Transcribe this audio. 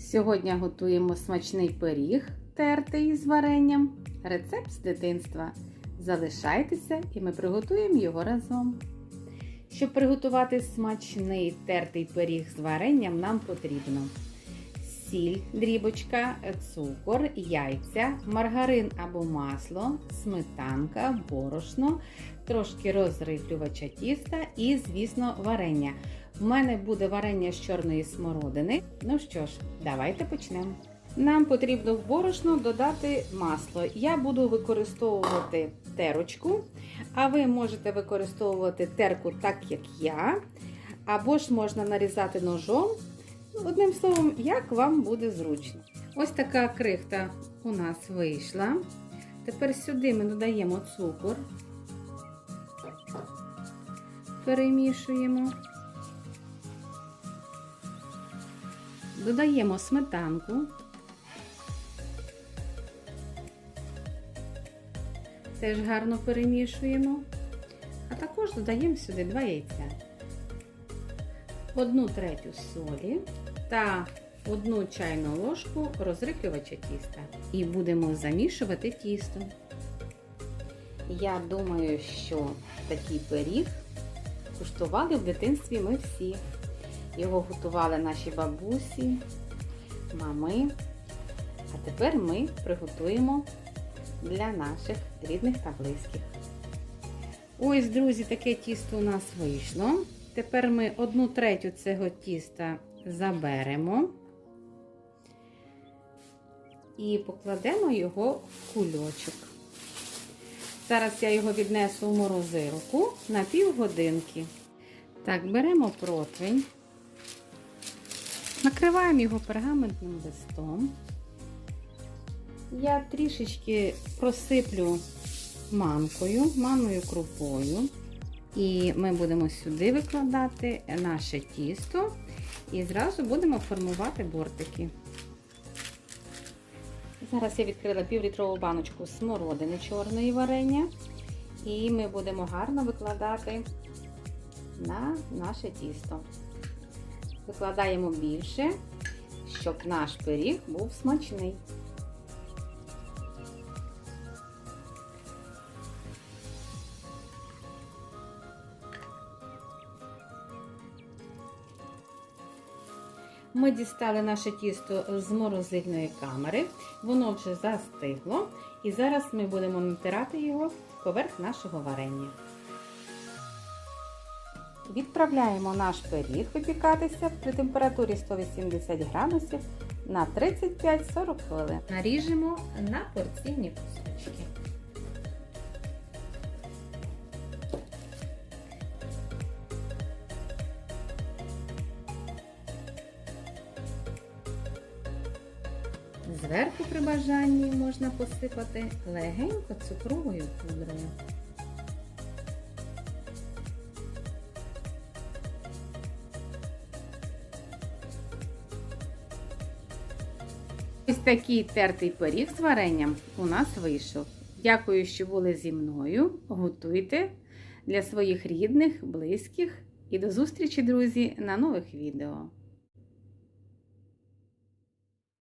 Сьогодні готуємо смачний пиріг, тертий з варенням. Рецепт з дитинства. Залишайтеся і ми приготуємо його разом. Щоб приготувати смачний тертий пиріг з варенням, нам потрібно сіль, дрібочка, цукор, яйця, маргарин або масло, сметанка, борошно, трошки розрихлювача тіста і, звісно, варення. У мене буде варення з чорної смородини. Ну що ж, давайте почнемо. Нам потрібно в борошно додати масло. Я буду використовувати терочку, а ви можете використовувати терку так, як я, або ж можна нарізати ножом. Одним словом, як вам буде зручно. Ось така крихта у нас вийшла. Тепер сюди ми додаємо цукор, перемішуємо. Додаємо сметанку. Теж гарно перемішуємо. А також додаємо сюди 2 яйця, 1 третю солі та 1 чайну ложку розрихлювача тіста. І будемо замішувати тісто. Я думаю, що такий пиріг куштували в дитинстві ми всі. Його готували наші бабусі, мами. А тепер ми приготуємо для наших рідних та близьких. Ось, друзі, таке тісто у нас вийшло. Тепер ми одну третю цього тіста заберемо і покладемо його в кульочок. Зараз я його віднесу в морозилку на півгодинки. Так, беремо противень. Накриваємо його пергаментним листом. Я трішечки просиплю манкою, манною крупою. І ми будемо сюди викладати наше тісто і зразу будемо формувати бортики. Зараз я відкрила півлітрову баночку смородини чорної варення. І ми будемо гарно викладати на наше тісто викладаємо більше, щоб наш пиріг був смачний. Ми дістали наше тісто з морозильної камери, воно вже застигло, і зараз ми будемо натирати його поверх нашого варення. Відправляємо наш пиріг випікатися при температурі 180 градусів на 35-40 хвилин. Наріжемо на порційні кусочки. Зверху при бажанні можна посипати легенько цукровою пудрою. Ось такий тертий пиріг з варенням у нас вийшов. Дякую, що були зі мною. Готуйте для своїх рідних, близьких і до зустрічі, друзі, на нових відео.